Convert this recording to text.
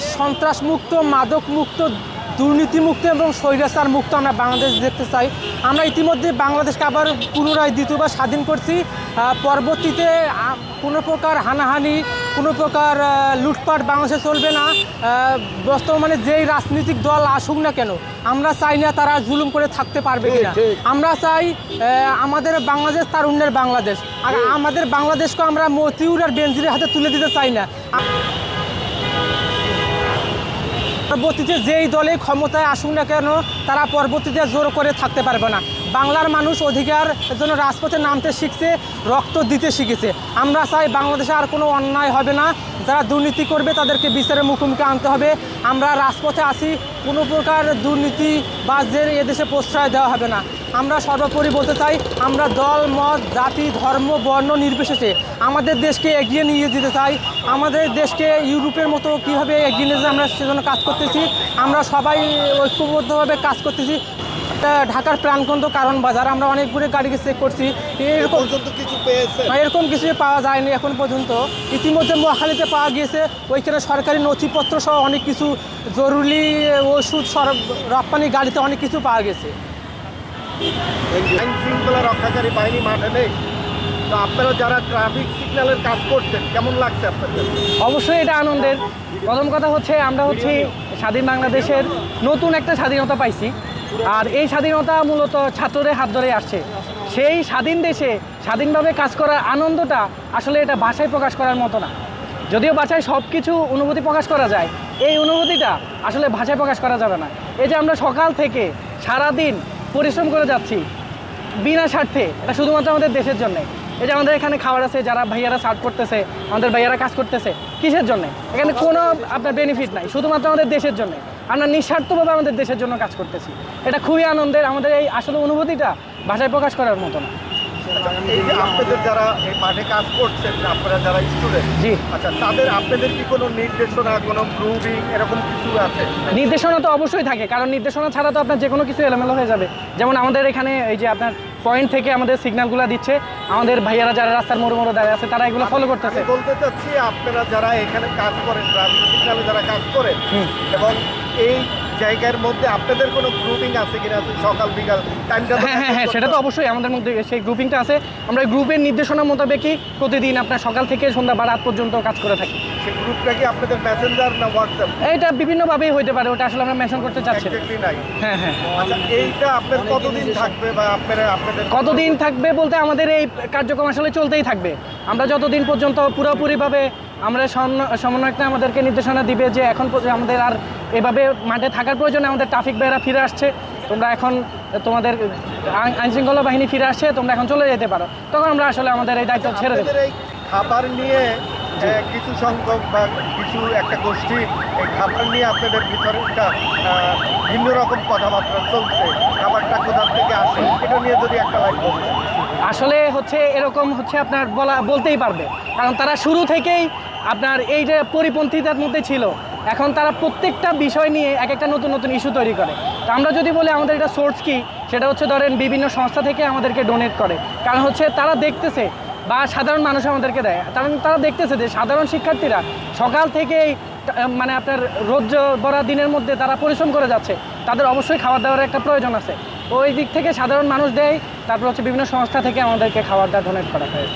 দেশ সন্ত্রাস মুক্ত মাদক মুক্ত দুর্নীতিমুক্ত এবং স্বৈরাচার মুক্ত আমরা বাংলাদেশ দেখতে চাই। আমরা ইতিমধ্যে বাংলাদেশকে আবার পুনরায় দ্বিতীয়বার স্বাধীন করছি। পরবর্তীতে কোনো প্রকার হানাহানি কোনো প্রকার লুটপাট বাংলাদেশে চলবে না। বর্তমানে যেই রাজনৈতিক দল আসুক না কেন আমরা চাই না তারা জুলুম করে থাকতে পারবে কিনা। আমরা চাই আমাদের বাংলাদেশ তারুণ্যের বাংলাদেশ। আর আমাদের বাংলাদেশকে আমরা মতিউর আর বেঞ্জিরের হাতে তুলে দিতে চাই না। পরবর্তীতে যেই দলে ক্ষমতায় আসুক না কেন, তারা পরবর্তীতে জোর করে থাকতে পারবে না। বাংলার মানুষ অধিকার জন্য রাজপথে নামতে শিখছে, রক্ত দিতে শিখেছে। আমরা চাই বাংলাদেশে আর কোনো অন্যায় হবে না। যারা দুর্নীতি করবে, তাদেরকে বিচারের মুখোমুখি আনতে হবে। আমরা রাজপথে আসি কোনো প্রকার দুর্নীতি বা যে এদেশে প্রশ্রয় দেওয়া হবে না। আমরা সর্বোপরি বলতে চাই, আমরা দল, মত, জাতি, ধর্ম, বর্ণ নির্বিশেষে আমাদের দেশকে এগিয়ে নিয়ে যেতে চাই। আমাদের দেশকে ইউরোপের মতো কীভাবে এগিয়ে নিয়ে আমরা সেজন্য কাজ করতেছি। আমরা সবাই ঐক্যবদ্ধভাবে কাজ করতেছি। ঢাকার প্রাণকেন্দ্র কারণ বাজার। আমরা অনেকগুলো গাড়িকে চেক করছি। এরকম কিছু পেয়েছে? এরকম কিছু পাওয়া যায়নি এখন পর্যন্ত। ইতিমধ্যে মহাখালীতে পাওয়া গিয়েছে। ওইখানে সরকারি নথিপত্র সহ অনেক কিছু জরুরি ওষুধ সর রপ্তানি গাড়িতে অনেক কিছু পাওয়া গেছে। আইন শৃঙ্খলা রক্ষাকারী বাহিনী মাঠে নেই। তো আপনারা যারা ট্রাফিক সিগন্যালের কাজ করছেন, কেমন লাগছে আপনাদের? অবশ্যই এটা আনন্দের। প্রথম কথা হচ্ছে আমরা হচ্ছে স্বাধীন বাংলাদেশের নতুন একটা স্বাধীনতা পাইছি। আর এই স্বাধীনতা মূলত ছাত্রদের হাত ধরে আসছে। সেই স্বাধীন দেশে স্বাধীনভাবে কাজ করার আনন্দটা আসলে এটা ভাষায় প্রকাশ করার মতো না। যদিও ভাষায় সব কিছু অনুভূতি প্রকাশ করা যায়, এই অনুভূতিটা আসলে ভাষায় প্রকাশ করা যাবে না। এই যে আমরা সকাল থেকে সারা দিন পরিশ্রম করে যাচ্ছি, বিনা স্বার্থে, এটা শুধুমাত্র আমাদের দেশের জন্য। এই যে আমাদের এখানে খাবার আছে যারা ভাইয়ারা সার্ভ করতেছে আমাদের ভাইয়ারা কাজ করতেছে কিসের জন্য? এখানে কোনো আপনার বেনিফিট নাই শুধুমাত্র আমাদের দেশের জন্য। আমরা নিঃস্বার্থভাবে আমাদের দেশের জন্য কাজ করতেছি। এটা খুবই আনন্দের আমাদের এই আসলে অনুভূতিটা ভাষায় প্রকাশ করার মতো না। এই যে আপনাদের যারা এই মাঠে কাজ করছেন আপনারা যারা স্টুডেন্ট জি। আচ্ছা তাদের আপনাদের কি কোনো নির্দেশনা কোনো গ্রুপিং এরকম কিছু আছে? নির্দেশনা তো অবশ্যই থাকে কারণ নির্দেশনা ছাড়া তো আপনার যে কোনো কিছু এলোমেলো হয়ে যাবে। যেমন আমাদের এখানে এই যে আপনার পয়েন্ট থেকে আমাদের সিগন্যালগুলো দিচ্ছে আমাদের ভাইয়ারা যারা রাস্তার মোড়ে মোড়ে দাঁড়িয়ে আছে তারা এগুলো ফলো করতেছে বলতে চাচ্ছি আপনারা যারা এখানে কাজ করেন ট্রাফিক সিগন্যালে যারা কাজ করেন। এবং এই জায়গার মধ্যে আপনাদের কোনো গ্রুপিং আছে কিনা সকাল বিকাল? টাইমটা হ্যাঁ হ্যাঁ হ্যাঁ সেটা তো অবশ্যই আমাদের মধ্যে সেই গ্রুপিংটা আছে। আমরা গ্রুপের নির্দেশনা মোতাবেকই প্রতিদিন আপনার সকাল থেকে সন্ধ্যা বা রাত পর্যন্ত কাজ করে থাকি। সেই গ্রুপটা কি আপনাদের মেসেঞ্জার না হোয়াটসঅ্যাপ এটা বিভিন্নভাবেই হতে পারে ওটা আসলে আমরা মেনশন করতে চাচ্ছি নাই। হ্যাঁ হ্যাঁ। আচ্ছা এইটা আপনার কতদিন থাকবে বা আপনারা আপনাদের কতদিন থাকবে বলতে আমাদের এই কার্যক্রম আসলে চলতেই থাকবে। আমরা যতদিন পর্যন্ত পুরোপুরিভাবে আমরা সম- সমন্বয়করা আমাদেরকে নির্দেশনা দিবে যে এখন আমাদের আর এভাবে মাঠে থাকার প্রয়োজনে আমাদের ট্রাফিক ভাইয়েরা ফিরে আসছে। তোমরা এখন তোমাদের আইনশৃঙ্খলা বাহিনী ফিরে আসছে তোমরা এখন চলে যেতে পারো। তখন আমরা আসলে আমাদের এই দায়িত্ব ছেড়ে দেবো। খাবার নিয়ে কিছু সংখ্যক বা কিছু একটা গোষ্ঠী এই খাবার নিয়ে আপনাদের ভিতরে একটা ভিন্ন রকম কথাবার্তা চলছে। খাবারটা কোথা থেকে আসে এটা নিয়ে যদি একটা লাইন আসলে হচ্ছে এরকম হচ্ছে আপনার বলা বলতেই পারবে। কারণ তারা শুরু থেকেই আপনার এই যে পরিপন্থীতার মধ্যে ছিল, এখন তারা প্রত্যেকটা বিষয় নিয়ে এক একটা নতুন নতুন ইস্যু তৈরি করে। তো আমরা যদি বলি আমাদের এটা সোর্স কি, সেটা হচ্ছে ধরেন বিভিন্ন সংস্থা থেকে আমাদেরকে ডোনেট করে। কারণ হচ্ছে তারা দেখতেছে বা সাধারণ মানুষ আমাদেরকে দেয়। কারণ তারা দেখতেছে যে সাধারণ শিক্ষার্থীরা সকাল থেকেই মানে আপনার রোজ ভরা দিনের মধ্যে তারা পরিশ্রম করে যাচ্ছে। তাদের অবশ্যই খাবার দাবার একটা প্রয়োজন আছে। ওই দিক থেকে সাধারণ মানুষ দেয়, তারপর হচ্ছে বিভিন্ন সংস্থা থেকে আমাদেরকে খাবার দাবার ডোনেট করা হয়।